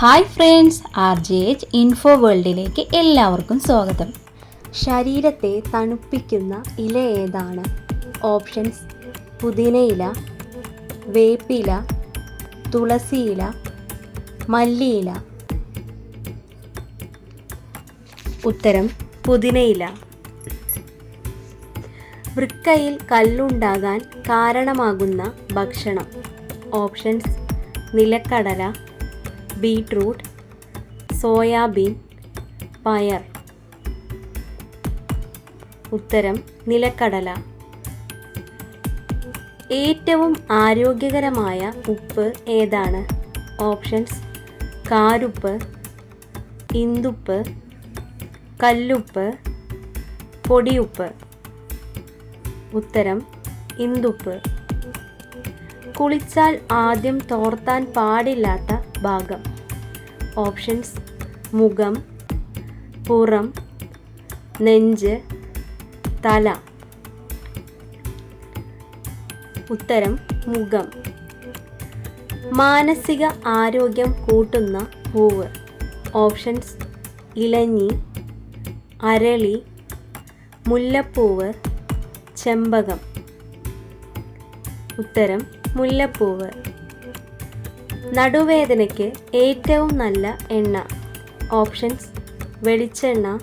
Hi friends R J H info വേൾഡിലേക്ക് എല്ലാവർക്കും സ്വാഗതം. ശരീരത്തെ തണുപ്പിക്കുന്ന ഇല ഏതാണ്? ഓപ്ഷൻസ് പുതിനയില വേപ്പില തുളസിയില മല്ലിയില ഉത്തരം പുതിനയില വൃക്കയിൽ കല്ലുണ്ടാകാൻ കാരണമാകുന്ന ഭക്ഷണം. ഓപ്ഷൻസ് നിലക്കടല ബീട്രൂട്ട് സോയാബീൻ പയർ. ഉത്തരം നിലക്കടല. ഏറ്റവും ആരോഗ്യകരമായ ഉപ്പ് ഏതാണ്? ഓപ്ഷൻസ് കാരുപ്പ് ഇന്ദുപ്പ് കല്ലുപ്പ് പൊടിയുപ്പ്. ഉത്തരം ഇന്ദുപ്പ്. കുളിച്ചാൽ ആദ്യം തോർത്താൻ പാടില്ലാത്ത ഭാഗം. ഓപ്ഷൻസ്. മുഖം പുറം നെഞ്ച് തല. ഉത്തരം മുഖം. മാനസിക ആരോഗ്യം കൂട്ടുന്ന പൂവ്. ഓപ്ഷൻസ് ഇലഞ്ഞി അരളി മുല്ലപ്പൂവ് ചെമ്പകം. ഉത്തരം മുല്ലപ്പൂവ്. നടുവേദനയ്ക്ക് ഏറ്റവും നല്ല എണ്ണ. ഓപ്ഷൻസ് വെളിച്ചെണ്ണ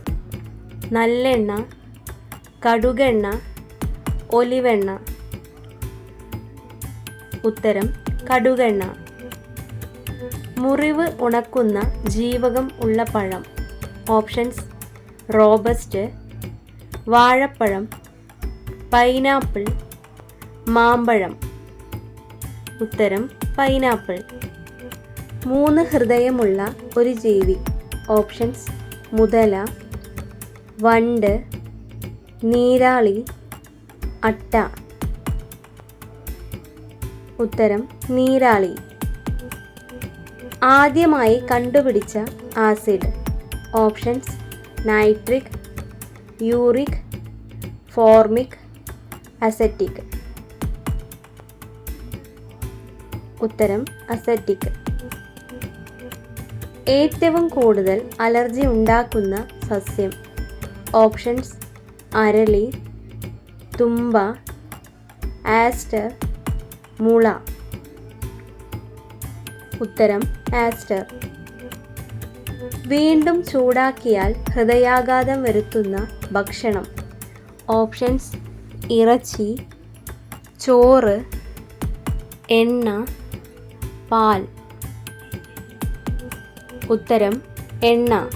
നല്ലെണ്ണ കടുകെണ്ണ ഒലിവെണ്ണ. ഉത്തരം കടുകെണ്ണ. മുറിവ് ഉണക്കുന്ന ജീവകം ഉള്ള പഴം. ഓപ്ഷൻസ് റോബസ്റ്റ് വാഴപ്പഴം പൈനാപ്പിൾ മാമ്പഴം. ഉത്തരം പൈനാപ്പിൾ. മൂന്ന് ഹൃദയമുള്ള ഒരു ജീവി. ഓപ്ഷൻസ്. മുതല വണ്ട് നീരാളി അട്ട. ഉത്തരം നീരാളി. ആദ്യമായി കണ്ടുപിടിച്ച acid. Options nitric uric formic acetic. ഉത്തരം അസറ്റിക്. ഏറ്റവും കൂടുതൽ അലർജി ഉണ്ടാക്കുന്ന സസ്യം ഓപ്ഷൻസ് അരളി തുമ്പ ആസ്റ്റർ മുള. ഉത്തരം ആസ്റ്റർ. വീണ്ടും ചൂടാക്കിയാൽ ഹൃദയാഘാതം വരുത്തുന്ന ഭക്ഷണം. ഓപ്ഷൻസ് ഇറച്ചി ചോറ് എണ്ണ പാൽ. ഉത്തരം എണ്ണ.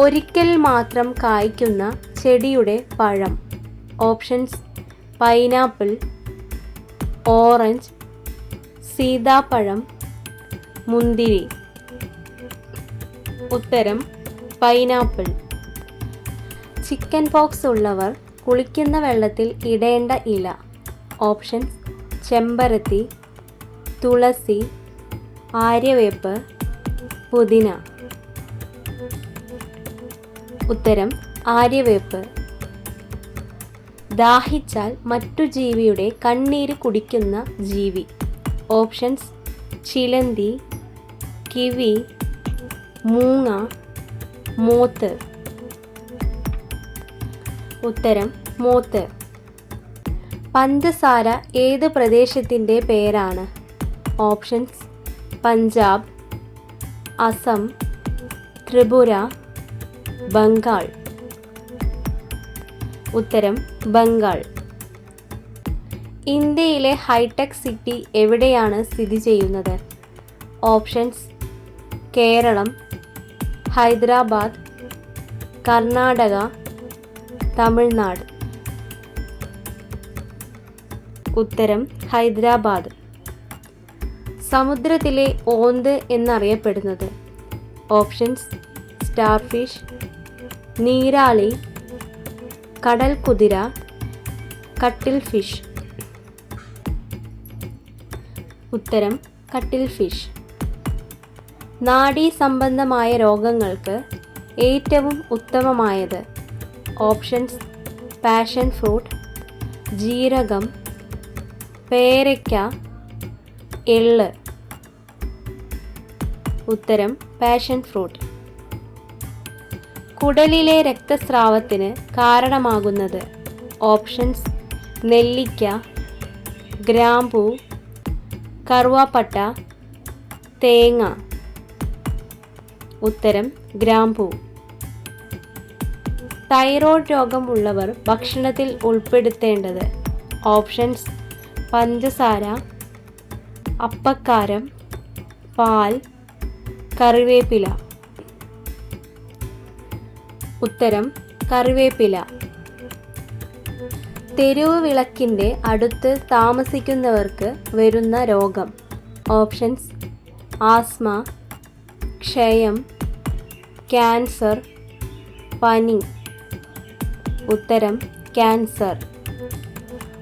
ഒരിക്കൽ മാത്രം കായ്ക്കുന്ന ചെടിയുടെ പഴം. ഓപ്ഷൻസ് പൈനാപ്പിൾ ഓറഞ്ച് സീതാപ്പഴം മുന്തിരി. ഉത്തരം പൈനാപ്പിൾ. ചിക്കൻ പോക്സ് ഉള്ളവർ കുളിക്കുന്ന വെള്ളത്തിൽ ഇടേണ്ട ഇല. ഓപ്ഷൻസ് ചെമ്പരത്തി തുളസി ആര്യവേപ്പ് പുതിന. ഉത്തരം ആര്യവേപ്പ്. ദാഹിച്ചാൽ മറ്റു ജീവിയുടെ കണ്ണീര് കുടിക്കുന്ന ജീവി. ഓപ്ഷൻസ് ചിലന്തി കിവി മൂങ്ങ മൂത്ത്. ഉത്തരം മൂത്ത്. പഞ്ചസാര ഏത് പ്രദേശത്തിന്റെ പേരാണ്? ഓപ്ഷൻസ് പഞ്ചാബ് അസം ത്രിപുര ബംഗാൾ. ഉത്തരം ബംഗാൾ. ഇന്ത്യയിലെ ഹൈടെക് സിറ്റി എവിടെയാണ് സ്ഥിതി ചെയ്യുന്നത്? ഓപ്ഷൻസ് കേരളം ഹൈദരാബാദ് കർണാടക തമിഴ്നാട്. ഉത്തരം ഹൈദരാബാദ്. സമുദ്രത്തിലെ ഓന്ത് എന്നറിയപ്പെടുന്നത്. ഓപ്ഷൻസ് സ്റ്റാർഫിഷ് നീരാളി കടൽ കുതിര കട്ടിൽ ഫിഷ് ഉത്തരം കട്ടിൽ ഫിഷ് നാഡീ സംബന്ധമായ രോഗങ്ങൾക്ക് ഏറ്റവും ഉത്തമമായത്. ഓപ്ഷൻസ് പാഷൻ ഫ്രൂട്ട് ജീരകം പേരയ്ക്ക എള്ള് ഉത്തരം പാഷൻ ഫ്രൂട്ട് കുടലിലെ രക്തസ്രാവത്തിന് കാരണമാകുന്നത് ഓപ്ഷൻസ് നെല്ലിക്ക ഗ്രാമ്പൂ കറുവാപ്പട്ട തേങ്ങ. ഉത്തരം ഗ്രാമ്പൂ. തൈറോയ്ഡ് രോഗം ഉള്ളവർ ഭക്ഷണത്തിൽ ഉൾപ്പെടുത്തേണ്ടത് ഓപ്ഷൻസ് പഞ്ചസാര അപ്പക്കാരം പാൽ കറിവേപ്പില. ഉത്തരം കറിവേപ്പില. തെരുവ് വിളക്കിന്റെ അടുത്ത് താമസിക്കുന്നവർക്ക് വരുന്ന രോഗം. ഓപ്ഷൻസ് ആസ്മ ക്ഷയം ക്യാൻസർ പനി. ഉത്തരം ക്യാൻസർ.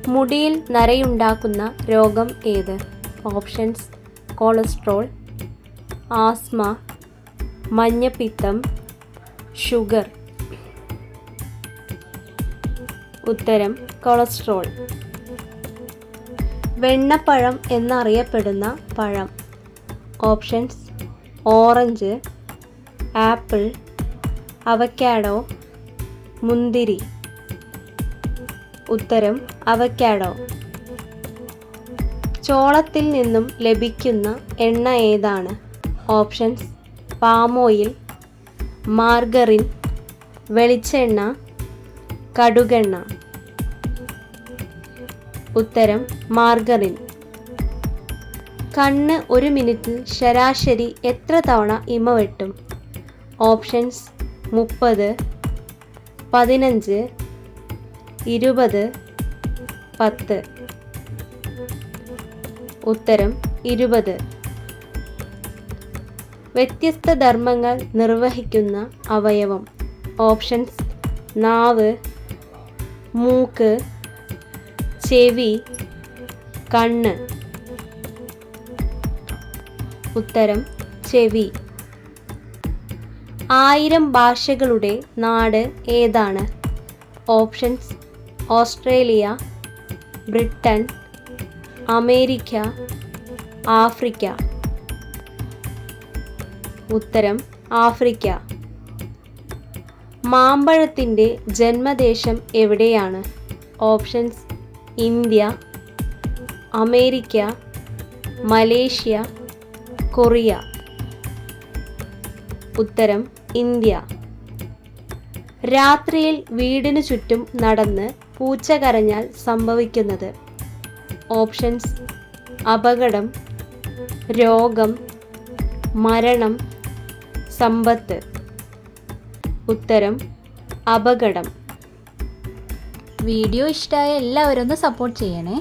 മുടിയിൽ നരയുണ്ടാക്കുന്ന രോഗം ഏത്? ഓപ്ഷൻസ് കൊളസ്ട്രോൾ ആസ്മ മഞ്ഞപ്പിത്തം ഷുഗർ. ഉത്തരം കൊളസ്ട്രോൾ. വെണ്ണപ്പഴം എന്നറിയപ്പെടുന്ന പഴം. ഓപ്ഷൻസ് ഓറഞ്ച് ആപ്പിൾ അവക്കാഡോ മുന്തിരി. ഉത്തരം അവക്കാഡോ. ചോളത്തിൽ നിന്നും ലഭിക്കുന്ന എണ്ണ ഏതാണ്? ഓപ്ഷൻസ് പാം ഓയിൽ മാർഗറിൻ വെളിച്ചെണ്ണ കടുകെണ്ണ. ഉത്തരം മാർഗറിൻ കണ്ണ് ഒരു മിനിറ്റിൽ ശരാശരി എത്ര തവണ ഇമ വെട്ടും? ഓപ്ഷൻസ് മുപ്പത് പതിനഞ്ച് ഇരുപത് പത്ത്. ഉത്തരം ഇരുപത്. വ്യത്യസ്ത ധർമ്മങ്ങൾ നിർവഹിക്കുന്ന അവയവം. ഓപ്ഷൻസ് നാവ് മൂക്ക് ചെവി കണ്ണ്. ഉത്തരം ചെവി. ആയിരം ഭാഷകളുടെ നാട് ഏതാണ്? Options Australia Britain America Africa. ഉത്തരം ആഫ്രിക്ക. മാമ്പഴത്തിന്റെ ജന്മദേശം എവിടെയാണ്? Options India America Malaysia Korea. ഉത്തരം ഇന്ത്യ. രാത്രിയിൽ വീടിനു ചുറ്റും നടന്ന് പൂച്ച കരഞ്ഞാൽ സംഭവിക്കുന്നത് ഓപ്ഷൻസ്. അപകടം രോഗം മരണം സമ്പത്ത്. ഉത്തരം അപകടം. വീഡിയോ ഇഷ്ടമായ എല്ലാവരും ഒന്ന് സപ്പോർട്ട് ചെയ്യണേ.